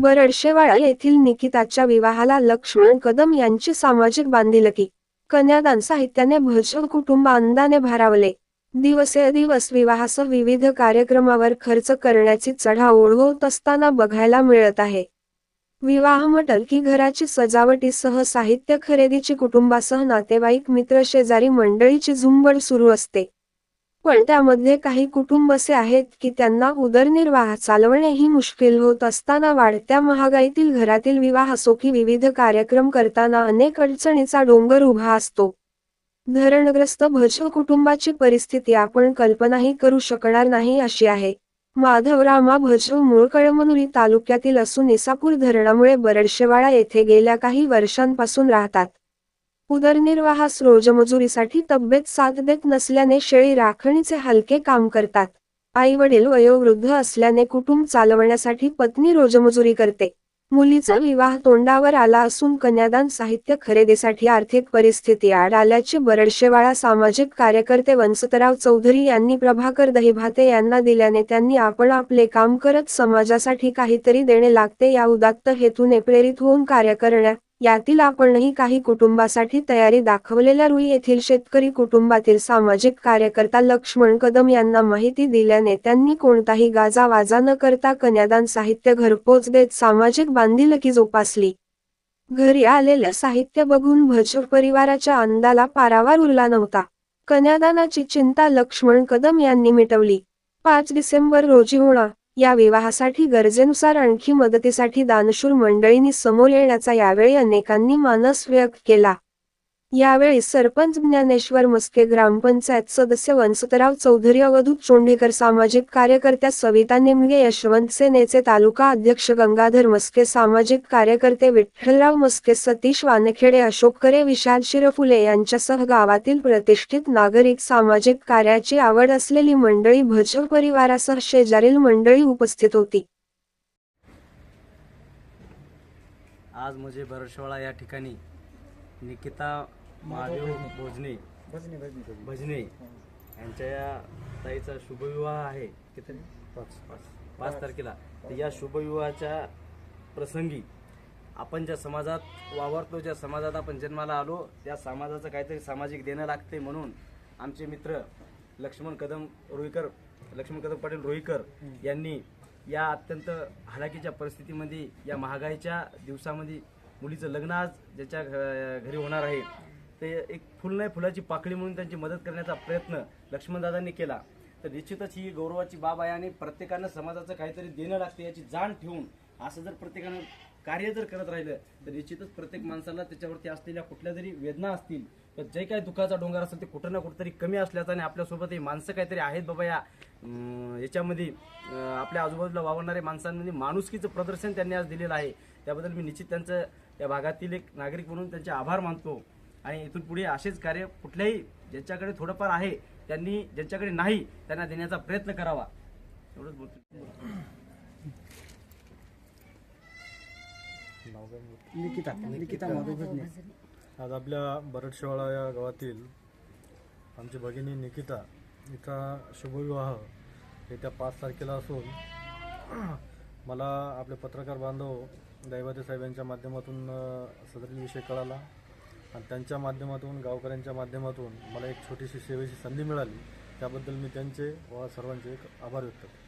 बरडशेवाडा येथील निकिताच्या विवाहाला लक्ष्मण कदम यांची सामाजिक बांधिलकी. कन्यादान साहित्याने भजल कुटुंब अंदाने भारावले. दिवसेदिवस विवाहासह विविध कार्यक्रमावर खर्च करण्याची चढा होत असताना बघायला मिळत आहे. विवाह म्हटल की घराची सजावटीसह साहित्य खरेदीची कुटुंबासह नातेवाईक मित्र शेजारी मंडळीची झुंबड सुरू असते. पण त्यामध्ये काही कुटुंब असे आहेत की त्यांना उदरनिर्वाह चालवणेही मुश्किल होत असताना वाढत्या महागाईतील घरातील विवाह असो की विविध कार्यक्रम करताना अनेक अडचणीचा डोंगर उभा असतो. धरणग्रस्त भजल कुटुंबाची परिस्थिती आपण कल्पनाही करू शकणार नाही अशी आहे. माधवरामा भजल मूळ कळमनुरी तालुक्यातील असून इसापूर धरणामुळे बरडशेवाडा येथे गेल्या काही वर्षांपासून राहतात. उदरनिर्वाहास रोजमजुरीसाठी तब्येत साथ देत नसल्याने शेळी राखणीचे हलके काम करतात. आई वडील वयोवृद्ध असल्याने कुटुंब चालवण्यासाठी पत्नी रोजमजुरी करते. मुलीचा विवाह तोंडावर आला असून कन्यादान साहित्य खरेदीसाठी आर्थिक परिस्थिती आड आल्याचे बरडशेवाळा सामाजिक कार्यकर्ते वंसतराव चौधरी यांनी प्रभाकर दहिभाते यांना दिल्याने त्यांनी आपण आपले काम करत समाजासाठी काहीतरी देणे लागते या उदात्त हेतूने प्रेरित होऊन कार्य करण्या यातील आपणही काही कुटुंबासाठी तयारी दाखवलेल्या रुई येथील शेतकरी कुटुंबातील सामाजिक कार्यकर्ता लक्ष्मण कदम यांना माहिती दिल्याने त्यांनी कोणताही गाजावाजा न करता कन्यादान साहित्य घरपोच देत सामाजिक बांधिलकी जोपासली. घरी आलेलं साहित्य बघून भजप परिवाराच्या अंदाला पारावार उरला नव्हता. कन्यादानाची चिंता लक्ष्मण कदम यांनी मिटवली. पाच डिसेंबर रोजी होणार. या विवाहासाठी गरजेनुसार आणखी मदतीसाठी दानशूर मंडळींनी समोर येण्याचा यावेळी अनेकांनी मानस व्यक्त केला. यावेळी सरपंच ज्ञानेश्वर मस्के ग्रामपंचायत सदस्य वंसतराव चौधरी अवधूत चोंडीकर सामाजिक कार्यकर्त्या सविता निमगे यशवंत सेनेचे तालुका अध्यक्ष गंगाधर मस्के सामाजिक कार्यकर्ते विठ्ठलराव मस्के सतीश वानखेडे अशोक करे विशाल शिरफुले यांच्यासह गावातील प्रतिष्ठित नागरिक सामाजिक कार्याची आवड असलेली मंडळी भजव परिवारासह शेजारील मंडळी उपस्थित होती. आज म्हणजे बरडशेवाडा या ठिकाणी निकिता महादेव भोजने. भजने. यांच्या या ताईचा शुभविवाह आहे. किती? पाच पाच पाच तारखेला. तर या शुभविवाहाच्या प्रसंगी आपण ज्या समाजात वावरतो ज्या समाजात आपण जन्माला आलो त्या समाजाचं काहीतरी सामाजिक देणं लागते म्हणून आमचे मित्र लक्ष्मण कदम रोईकर लक्ष्मण कदम पाटील रोईकर यांनी या अत्यंत हालाकीच्या परिस्थितीमध्ये या महागाईच्या दिवसामध्ये मुलीचं लग्न आज ज्याच्या घरी होणार आहे ते एक फुल नाही फुलाची पाकळी म्हणून त्यांची मदत करण्याचा प्रयत्न लक्ष्मणदादांनी केला. तर निश्चितच ही गौरवाची बाब आहे आणि प्रत्येकानं समाजाचं काहीतरी देणं लागतं याची जाण ठेवून असं जर प्रत्येकानं कार्य जर करत राहिलं तर निश्चितच प्रत्येक माणसाला त्याच्यावरती असलेल्या कुठल्या जरी वेदना असतील तर जे काही दुःखाचा डोंगर असेल ते कुठं ना कुठंतरी कमी असल्याचा आणि आपल्यासोबत हे माणसं काहीतरी आहेत बाबा या याच्यामध्ये आपल्या आजूबाजूला वावरणारे माणसांमध्ये माणुसकीचं प्रदर्शन त्यांनी आज दिलेलं आहे. त्याबद्दल मी निश्चित त्यांचं या भागातील एक नागरिक म्हणून त्यांचे आभार मानतो. आणि इथून पुढे असेच कार्य कुठल्याही ज्यांच्याकडे थोडंफार आहे त्यांनी ज्यांच्याकडे नाही त्यांना देण्याचा प्रयत्न करावा. एवढंच बोलतो निकिता निकिता आज आपल्या बरडशेवाळा या गावातील आमची भगिनी निकिता हिचा शुभविवाह येत्या पाच तारखेला असून मला आपले पत्रकार बांधव दैवाते साहेब यांच्या माध्यमातून सदरील विषय कळाला. आणि त्यांच्या माध्यमातून गावकऱ्यांच्या माध्यमातून मला एक छोटीशी सेवेची संधी मिळाली. त्याबद्दल मी त्यांचे व सर्वांचे एक आभार व्यक्त करतो.